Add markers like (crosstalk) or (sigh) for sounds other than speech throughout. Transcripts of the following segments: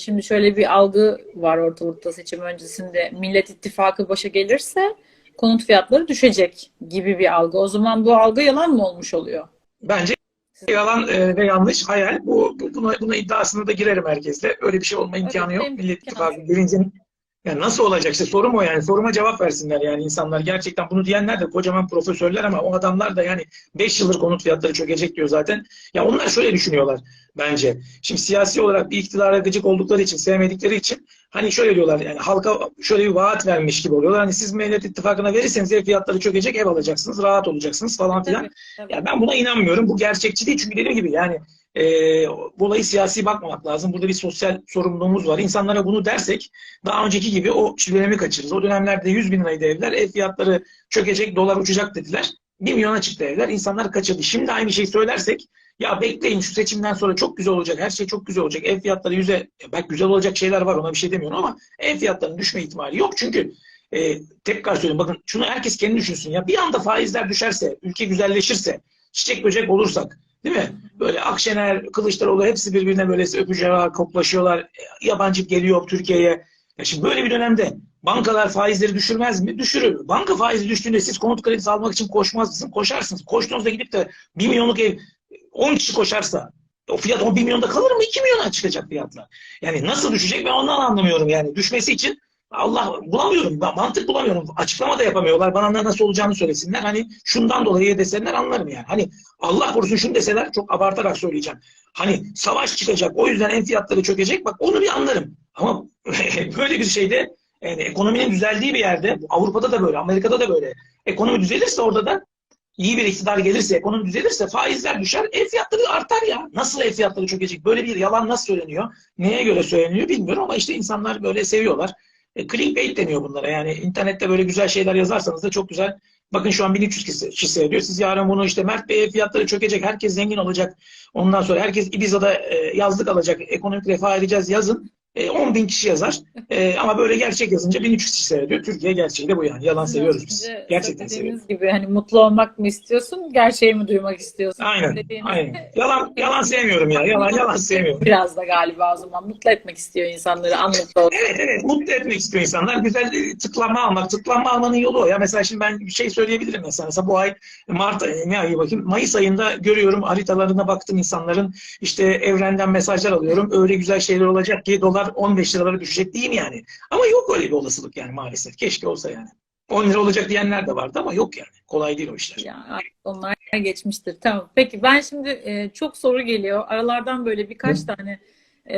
şimdi şöyle bir algı var ortalıkta seçim öncesinde. Millet İttifakı başa gelirse konut fiyatları düşecek gibi bir algı. O zaman bu algı yalan mı olmuş oluyor? Bence yalan e, ve yanlış hayal. Bu, bu buna, buna iddiasına da girerim herkesle. Öyle bir şey olma imkanı yok. benim Millet İttifakı gelince yani nasıl olacak işte sorum o yani. Soruma cevap versinler yani insanlar. Gerçekten bunu diyenler de kocaman profesörler ama o adamlar da yani 5 yıldır konut fiyatları çökecek diyor zaten. Ya onlar şöyle düşünüyorlar bence. Şimdi siyasi olarak bir iktidara gıcık oldukları için, sevmedikleri için hani şöyle diyorlar yani halka şöyle bir vaat vermiş gibi oluyorlar. Hani siz Millet İttifakı'na verirseniz ev fiyatları çökecek, ev alacaksınız, rahat olacaksınız falan filan. Tabii, tabii. Ya ben buna inanmıyorum. Bu gerçekçi değil. Çünkü dediğim gibi yani e, bu olayı siyasi bakmamak lazım. Burada bir sosyal sorumluluğumuz var. İnsanlara bunu dersek daha önceki gibi o dönemi kaçırırız. O dönemlerde 100 bin liraydı evler. Ev fiyatları çökecek, dolar uçacak dediler. 1 milyona çıktı evler. İnsanlar kaçırdı. Şimdi aynı şeyi söylersek ya bekleyin şu seçimden sonra çok güzel olacak. Her şey çok güzel olacak. Ev fiyatları yüze bak güzel olacak şeyler var ona bir şey demiyorum ama ev fiyatlarının düşme ihtimali yok. Çünkü e, tekrar söyleyeyim bakın şunu herkes kendi düşünsün ya. Bir anda faizler düşerse, ülke güzelleşirse, çiçek böcek olursak değil mi? Böyle Akşener, Kılıçdaroğlu hepsi birbirine böyle öpücüğe koklaşıyorlar. Yabancı geliyor Türkiye'ye. Ya şimdi böyle bir dönemde bankalar faizleri düşürmez mi? Düşürür. Banka faizi düştüğünde siz konut kredisi almak için koşmaz mısınız? Koşarsınız. Koştuğunuzda gidip de 1 milyonluk ev 10 kişi koşarsa o fiyat 10 milyonda kalır mı? 2 milyona çıkacak fiyatlar. Yani nasıl düşecek ben ondan anlamıyorum yani. Düşmesi için Allah bulamıyorum. Mantık bulamıyorum. Açıklama da yapamıyorlar. Bana nasıl olacağını söylesinler. Hani şundan dolayı deseler anlarım yani. Hani Allah korusun şunu deseler çok abartarak söyleyeceğim. Hani savaş çıkacak. O yüzden en fiyatları çökecek. Bak onu bir anlarım. Ama (laughs) böyle bir şeyde yani ekonominin düzeldiği bir yerde Avrupa'da da böyle, Amerika'da da böyle. Ekonomi düzelirse orada da iyi bir iktidar gelirse, ekonomi düzelirse faizler düşer, ev fiyatları artar ya. Nasıl ev fiyatları çökecek? Böyle bir yalan nasıl söyleniyor? Neye göre söyleniyor bilmiyorum ama işte insanlar böyle seviyorlar. E, clickbait deniyor bunlara. Yani internette böyle güzel şeyler yazarsanız da çok güzel. Bakın şu an 1300 kişi, kişi seyrediyor. Siz yarın bunu işte Mert Bey fiyatları çökecek, herkes zengin olacak. Ondan sonra herkes Ibiza'da e, yazlık alacak, ekonomik refah edeceğiz yazın. E, 10 bin kişi yazar. E, ama böyle gerçek yazınca 1300 kişi seyrediyor. Türkiye gerçeği de bu yani. Yalan seviyoruz biz. Gerçekten seviyoruz. gibi hani mutlu olmak mı istiyorsun, gerçeği mi duymak istiyorsun? Aynen. Dediğiniz Aynen. Yalan yalan sevmiyorum ya. Yalan yalan sevmiyorum. Biraz da galiba o zaman mutlu etmek istiyor insanları anlıkta olsun. Evet evet mutlu etmek istiyor insanlar. Güzel e, tıklanma almak. Tıklanma almanın yolu o. Ya mesela şimdi ben bir şey söyleyebilirim mesela. Mesela bu ay Mart ayı ne ayı bakayım. Mayıs ayında görüyorum haritalarına baktım insanların işte evrenden mesajlar alıyorum. Öyle güzel şeyler olacak ki dolar 15 liralara düşecek değil mi yani? Ama yok öyle bir olasılık yani maalesef. Keşke olsa yani. 10 lira olacak diyenler de vardı ama yok yani. Kolay değil o işler. Ya artık onlar geçmiştir. Tamam. Peki ben şimdi e, çok soru geliyor. Aralardan böyle birkaç tane e,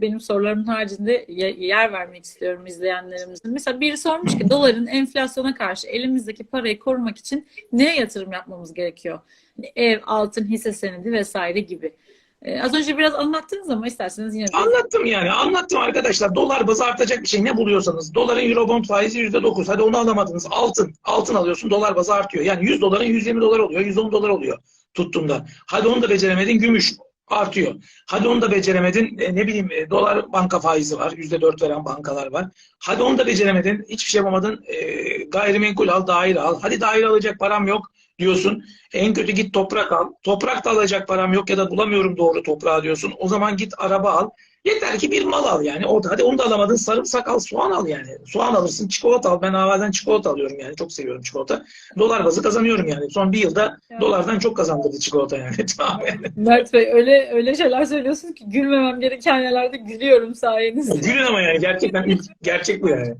benim sorularımın haricinde ye- yer vermek istiyorum izleyenlerimizin. Mesela biri sormuş ki doların enflasyona karşı elimizdeki parayı korumak için neye yatırım yapmamız gerekiyor? Hani ev, altın, hisse senedi vesaire gibi. E, az önce biraz anlattınız ama isterseniz yine Anlattım yani. Anlattım arkadaşlar. Dolar bazı artacak bir şey ne buluyorsanız. Doların Eurobond faizi %9. Hadi onu alamadınız. Altın. Altın alıyorsun. Dolar bazı artıyor. Yani 100 doların 120 dolar oluyor. 110 dolar oluyor tuttuğunda. Hadi onu da beceremedin. Gümüş artıyor. Hadi onu da beceremedin. e, ne bileyim e, dolar banka faizi var. %4 veren bankalar var. Hadi onu da beceremedin. Hiçbir şey yapamadın. E, gayrimenkul al, daire al. Hadi daire alacak param yok diyorsun. En kötü git toprak al. Toprak da alacak param yok ya da bulamıyorum doğru toprağı diyorsun. O zaman git araba al. Yeter ki bir mal al yani. O, hadi onu da alamadın sarımsak al, soğan al yani. Soğan alırsın, çikolata al. Ben bazen çikolata alıyorum yani. Çok seviyorum çikolata. Dolar bazı kazanıyorum yani. Son bir yılda Ya. dolardan çok kazandırdı çikolata yani. (laughs) tamam yani. Mert Bey öyle öyle şeyler söylüyorsunuz ki gülmemem gereken yerlerde gülüyorum sayenizde. Gülün ama yani gerçekten gerçek bu yani.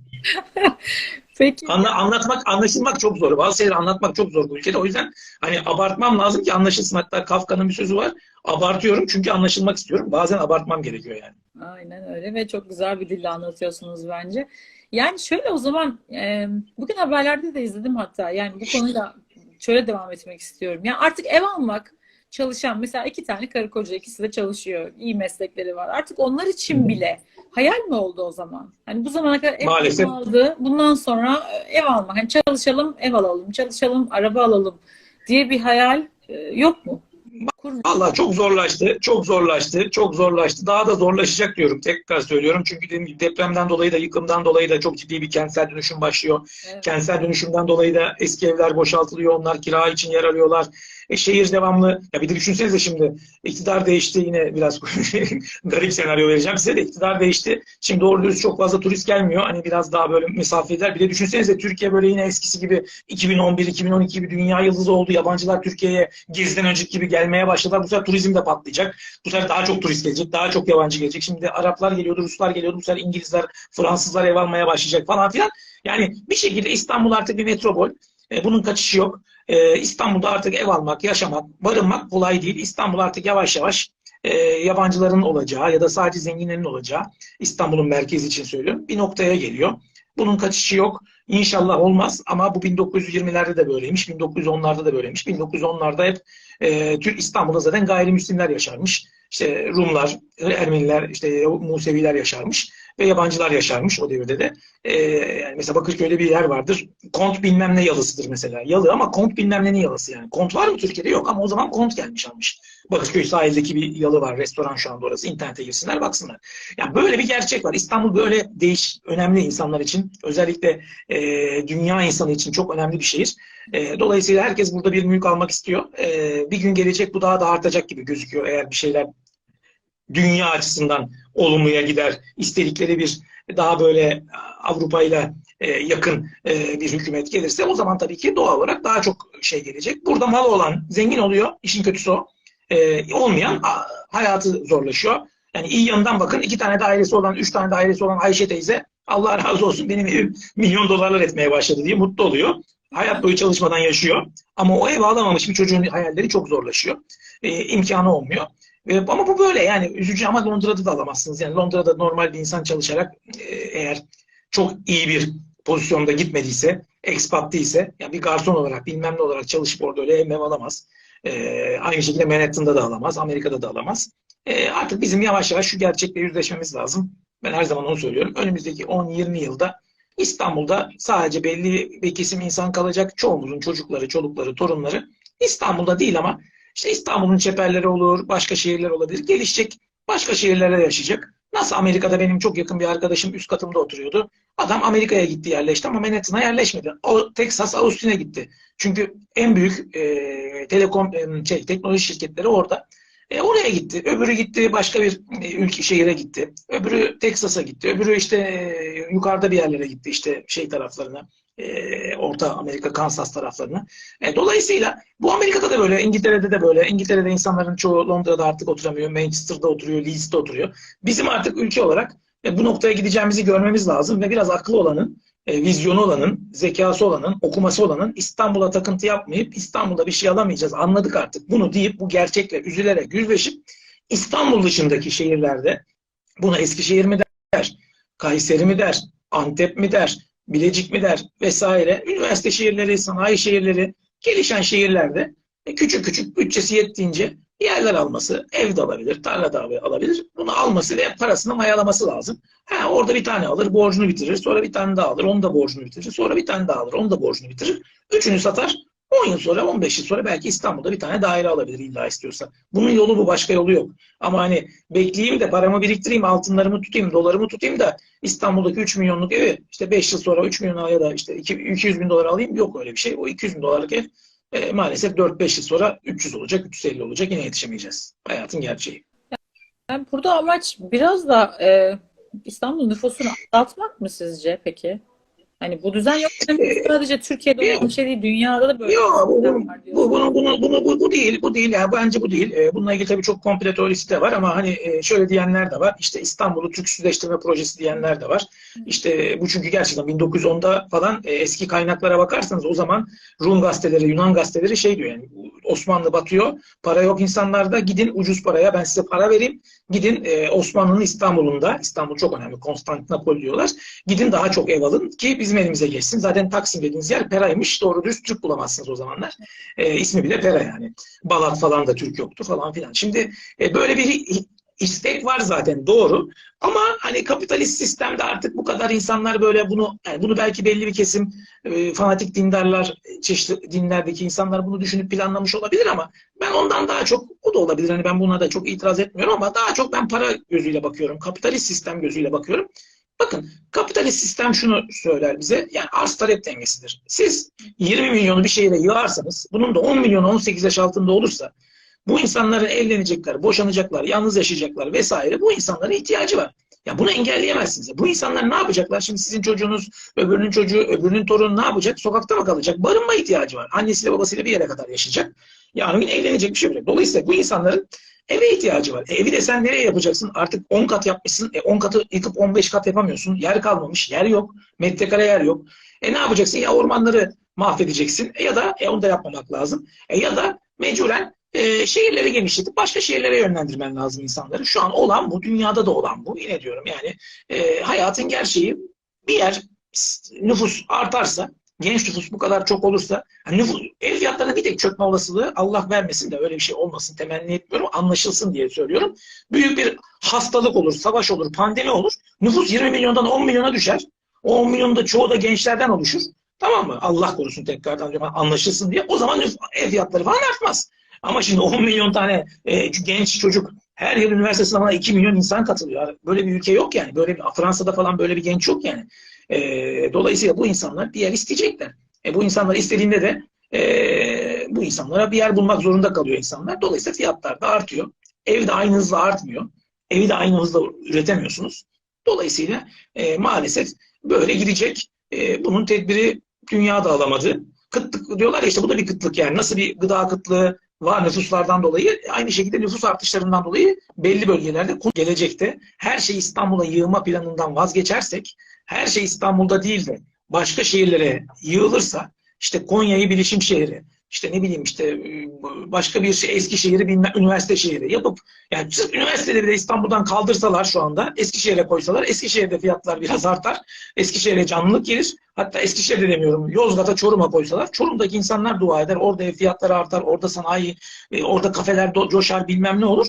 (laughs) Peki. Anla, anlatmak, anlaşılmak çok zor. Bazı şeyleri anlatmak çok zor bu ülkede. O yüzden hani abartmam lazım ki anlaşılsın. Hatta Kafka'nın bir sözü var. Abartıyorum çünkü anlaşılmak istiyorum. Bazen abartmam gerekiyor yani. Aynen öyle ve çok güzel bir dille anlatıyorsunuz bence. Yani şöyle o zaman e, bugün haberlerde de izledim hatta yani bu konuyla şöyle devam etmek istiyorum. Yani artık ev almak çalışan mesela iki tane karı koca ikisi de çalışıyor. iyi meslekleri var. Artık onlar için bile hayal mi oldu o zaman? Hani bu zamana kadar ev Maalesef. aldı. Bundan sonra ev almak. Hani çalışalım ev alalım. Çalışalım araba alalım diye bir hayal e, yok mu? Vallahi çok zorlaştı, çok zorlaştı, çok zorlaştı. Daha da zorlaşacak diyorum. Tekrar söylüyorum. Çünkü dediğim gibi depremden dolayı da, yıkımdan dolayı da çok ciddi bir kentsel dönüşüm başlıyor. Evet. Kentsel dönüşümden dolayı da eski evler boşaltılıyor. Onlar kira için yer arıyorlar. E, şehir devamlı ya bir de düşünsenize şimdi iktidar değişti yine biraz (laughs) garip senaryo vereceğim size de iktidar değişti. Şimdi doğru dürüst çok fazla turist gelmiyor. Hani biraz daha böyle mesafeliler. Bir de düşünsenize Türkiye böyle yine eskisi gibi 2011-2012 gibi dünya yıldızı oldu. Yabancılar Türkiye'ye geziden önceki gibi gelmeye başladılar. Bu sefer turizm de patlayacak. Bu sefer daha çok turist gelecek. Daha çok yabancı gelecek. Şimdi Araplar geliyordu, Ruslar geliyordu. Bu sefer İngilizler, Fransızlar ev almaya başlayacak falan filan. Yani bir şekilde İstanbul artık bir metropol. E, bunun kaçışı yok. E, İstanbul'da artık ev almak, yaşamak, barınmak kolay değil. İstanbul artık yavaş yavaş e, yabancıların olacağı ya da sadece zenginlerin olacağı İstanbul'un merkezi için söylüyorum bir noktaya geliyor. Bunun kaçışı yok. İnşallah olmaz ama bu 1920'lerde de böyleymiş, 1910'larda da böyleymiş. 1910'larda hep e, Türk İstanbul'da zaten gayrimüslimler yaşarmış. İşte Rumlar, Ermeniler, işte Museviler yaşarmış ve yabancılar yaşarmış o devirde de. Ee, yani mesela Bakırköy'de bir yer vardır. Kont bilmem ne yalısıdır mesela. Yalı ama kont bilmem nenin yalısı yani. Kont var mı Türkiye'de? Yok ama o zaman kont gelmiş almış. Bakırköy sahildeki bir yalı var. Restoran şu anda orası. İnternete girsinler baksınlar. Yani böyle bir gerçek var. İstanbul böyle değiş, önemli insanlar için. Özellikle e, dünya insanı için çok önemli bir şehir. E, dolayısıyla herkes burada bir mülk almak istiyor. E, bir gün gelecek bu daha da artacak gibi gözüküyor eğer bir şeyler dünya açısından olumluya gider. İstedikleri bir daha böyle Avrupa ile e, yakın e, bir hükümet gelirse o zaman tabii ki doğal olarak daha çok şey gelecek. Burada mal olan zengin oluyor. İşin kötüsü o. E, olmayan hayatı zorlaşıyor. Yani iyi yanından bakın iki tane dairesi olan, üç tane dairesi olan Ayşe teyze Allah razı olsun benim evim milyon dolarlar etmeye başladı diye mutlu oluyor. Hayat boyu çalışmadan yaşıyor. Ama o ev alamamış bir çocuğun hayalleri çok zorlaşıyor. E, imkanı olmuyor. E, ama bu böyle yani üzücü ama Londra'da da alamazsınız. Yani Londra'da normal bir insan çalışarak e, eğer çok iyi bir pozisyonda gitmediyse, expat değilse, yani bir garson olarak bilmem ne olarak çalışıp orada öyle ev alamaz. E, aynı şekilde Manhattan'da da alamaz, Amerika'da da alamaz. E, artık bizim yavaş yavaş şu gerçekle yüzleşmemiz lazım. Ben her zaman onu söylüyorum. Önümüzdeki 10-20 yılda İstanbul'da sadece belli bir kesim insan kalacak. Çoğumuzun çocukları, çolukları, torunları İstanbul'da değil ama işte İstanbul'un çeperleri olur, başka şehirler olabilir. Gelişecek, başka şehirlere yaşayacak. Nasıl Amerika'da benim çok yakın bir arkadaşım üst katımda oturuyordu. Adam Amerika'ya gitti yerleşti ama Manhattan'a yerleşmedi. O Texas, Austin'e gitti. Çünkü en büyük e, telekom e, şey, teknoloji şirketleri orada. E, oraya gitti. Öbürü gitti başka bir e, ülke şehire gitti. Öbürü Texas'a gitti. Öbürü işte e, yukarıda bir yerlere gitti. işte şey taraflarına. E, Orta Amerika, Kansas taraflarına. E, dolayısıyla bu Amerika'da da böyle, İngiltere'de de böyle. İngiltere'de insanların çoğu Londra'da artık oturamıyor. Manchester'da oturuyor, Leeds'te oturuyor. Bizim artık ülke olarak e, bu noktaya gideceğimizi görmemiz lazım ve biraz aklı olanın, vizyonu olanın, zekası olanın, okuması olanın İstanbul'a takıntı yapmayıp İstanbul'da bir şey alamayacağız anladık artık bunu deyip bu gerçekle üzülerek yüzleşip İstanbul dışındaki şehirlerde buna Eskişehir mi der, Kayseri mi der, Antep mi der, Bilecik mi der vesaire. Üniversite şehirleri, sanayi şehirleri, gelişen şehirlerde e, küçük küçük bütçesi yettiğince yerler alması, ev de alabilir, tarla da alabilir. Bunu alması ve parasını mayalaması lazım. Ha, orada bir tane alır, borcunu bitirir. Sonra bir tane daha alır, onu da borcunu bitirir. Sonra bir tane daha alır, onu da borcunu bitirir. Üçünü satar. 10 yıl sonra, 15 yıl sonra belki İstanbul'da bir tane daire alabilir illa istiyorsa. Bunun yolu bu, başka yolu yok. Ama hani bekleyeyim de paramı biriktireyim, altınlarımı tutayım, dolarımı tutayım da İstanbul'daki 3 milyonluk evi işte 5 yıl sonra 3 milyon ya da işte 200 bin dolar alayım. Yok öyle bir şey. O 200 bin dolarlık ev e, maalesef 4-5 yıl sonra 300 olacak, 350 olacak. Yine yetişemeyeceğiz. Hayatın gerçeği. Yani burada amaç biraz da e, İstanbul nüfusunu azaltmak mı sizce peki? Hani bu düzen yok. Sadece Türkiye'de olan bir şey değil. Dünyada da böyle Yok, bu, bu, bunu, bunu, bunu, bu, bu değil, bu değil. Yani bence bu değil. Ee, Bununla ilgili tabii çok komplo teorisi de var ama hani e, şöyle diyenler de var. İşte İstanbul'u Türksüzleştirme projesi diyenler de var. İşte bu çünkü gerçekten 1910'da falan e, eski kaynaklara bakarsanız o zaman Rum gazeteleri, Yunan gazeteleri şey diyor yani Osmanlı batıyor, para yok insanlarda gidin ucuz paraya ben size para vereyim. Gidin e, Osmanlı'nın İstanbul'unda, İstanbul çok önemli, Konstantinopol diyorlar. Gidin daha çok ev alın ki bizim elimize geçsin. Zaten Taksim dediğiniz yer Pera'ymış. Doğru düz Türk bulamazsınız o zamanlar. E, ismi bile Pera yani. Balat falan da Türk yoktu falan filan. Şimdi e, böyle bir istek var zaten doğru. Ama hani kapitalist sistemde artık bu kadar insanlar böyle bunu yani bunu belki belli bir kesim e, fanatik dindarlar, çeşitli dinlerdeki insanlar bunu düşünüp planlamış olabilir ama ben ondan daha çok o da olabilir. Hani ben buna da çok itiraz etmiyorum ama daha çok ben para gözüyle bakıyorum. Kapitalist sistem gözüyle bakıyorum. Bakın kapitalist sistem şunu söyler bize. Yani arz talep dengesidir. Siz 20 milyonu bir şehre yığarsanız bunun da 10 milyonu 18 yaş altında olursa bu insanların evlenecekler, boşanacaklar, yalnız yaşayacaklar vesaire bu insanlara ihtiyacı var. Ya bunu engelleyemezsiniz. Bu insanlar ne yapacaklar? Şimdi sizin çocuğunuz, öbürünün çocuğu, öbürünün torunu ne yapacak? Sokakta mı kalacak? Barınma ihtiyacı var. Annesiyle babasıyla bir yere kadar yaşayacak. Yarın gün evlenecek bir şey olacak. Dolayısıyla bu insanların eve ihtiyacı var. E, evi de sen nereye yapacaksın? Artık 10 kat yapmışsın. E, 10 katı yıkıp 15 kat yapamıyorsun. Yer kalmamış. Yer yok. Metrekare yer yok. E ne yapacaksın? Ya ormanları mahvedeceksin. E, ya da e, onu da yapmamak lazım. E, ya da mecburen e, şehirleri genişletip başka şehirlere yönlendirmen lazım insanları. Şu an olan bu, dünyada da olan bu. Yine diyorum yani e, hayatın gerçeği bir yer nüfus artarsa, genç nüfus bu kadar çok olursa, hani nüfus, ev fiyatlarının bir tek çökme olasılığı Allah vermesin de öyle bir şey olmasın temenni etmiyorum, anlaşılsın diye söylüyorum. Büyük bir hastalık olur, savaş olur, pandemi olur. Nüfus 20 milyondan 10 milyona düşer. O 10 milyonda çoğu da gençlerden oluşur. Tamam mı? Allah korusun tekrardan anlaşılsın diye. O zaman nüfus, ev fiyatları falan artmaz. Ama şimdi 10 milyon tane e, genç çocuk her yıl üniversite sınavına 2 milyon insan katılıyor. Böyle bir ülke yok yani. Böyle bir, Fransa'da falan böyle bir genç yok yani. E, dolayısıyla bu insanlar bir yer isteyecekler. E, bu insanlar istediğinde de e, bu insanlara bir yer bulmak zorunda kalıyor insanlar. Dolayısıyla fiyatlar da artıyor. Ev de aynı hızla artmıyor. Evi de aynı hızla üretemiyorsunuz. Dolayısıyla e, maalesef böyle gidecek. E, bunun tedbiri dünya da alamadı. Kıtlık diyorlar ya işte bu da bir kıtlık yani. Nasıl bir gıda kıtlığı var nüfuslardan dolayı. Aynı şekilde nüfus artışlarından dolayı belli bölgelerde gelecekte her şey İstanbul'a yığma planından vazgeçersek, her şey İstanbul'da değil de başka şehirlere yığılırsa, işte Konya'yı bilişim şehri, işte ne bileyim işte başka bir şey Eskişehir'i bilmem üniversite şehri yapıp yani sırf üniversiteleri de İstanbul'dan kaldırsalar şu anda Eskişehir'e koysalar Eskişehir'de fiyatlar biraz artar. Eskişehir'e canlılık gelir. Hatta Eskişehir'de demiyorum Yozgat'a Çorum'a koysalar Çorum'daki insanlar dua eder. Orada ev fiyatları artar. Orada sanayi, orada kafeler coşar bilmem ne olur.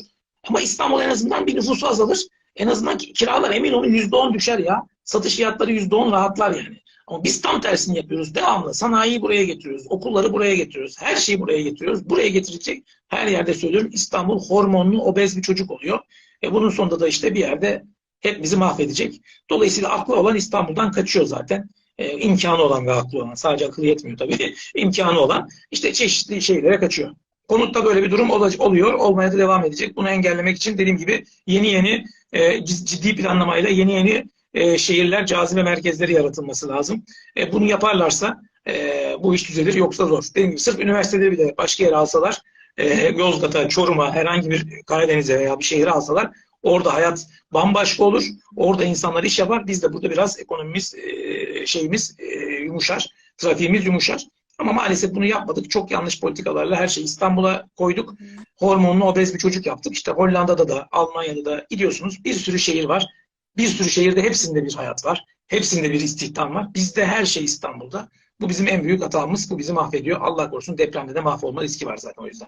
Ama İstanbul en azından bir nüfusu azalır. En azından kiralar emin olun %10 düşer ya. Satış fiyatları %10 rahatlar yani. Ama biz tam tersini yapıyoruz. Devamlı sanayiyi buraya getiriyoruz. Okulları buraya getiriyoruz. Her şeyi buraya getiriyoruz. Buraya getirecek her yerde söylüyorum İstanbul hormonlu obez bir çocuk oluyor. E bunun sonunda da işte bir yerde hep bizi mahvedecek. Dolayısıyla aklı olan İstanbul'dan kaçıyor zaten. E, imkanı olan ve aklı olan. Sadece akıl yetmiyor tabii. (laughs) imkanı olan işte çeşitli şeylere kaçıyor. Konutta böyle bir durum oluyor. Olmaya da devam edecek. Bunu engellemek için dediğim gibi yeni yeni e, ciddi planlamayla yeni yeni e, şehirler, cazibe merkezleri yaratılması lazım. E, bunu yaparlarsa e, bu iş düzelir yoksa zor. Dediğim gibi sırf üniversiteleri bile başka yere alsalar, e, Yozgat'a, Çorum'a, herhangi bir Karadeniz'e veya bir şehre alsalar orada hayat bambaşka olur. Orada insanlar iş yapar. Biz de burada biraz ekonomimiz, e, şeyimiz e, yumuşar, trafiğimiz yumuşar. Ama maalesef bunu yapmadık. Çok yanlış politikalarla her şeyi İstanbul'a koyduk. Hormonlu obez bir çocuk yaptık. İşte Hollanda'da da, Almanya'da da gidiyorsunuz. Bir sürü şehir var. Bir sürü şehirde hepsinde bir hayat var. Hepsinde bir istihdam var. Bizde her şey İstanbul'da. Bu bizim en büyük hatamız. Bu bizi mahvediyor. Allah korusun depremde de mahvolma riski var zaten o yüzden.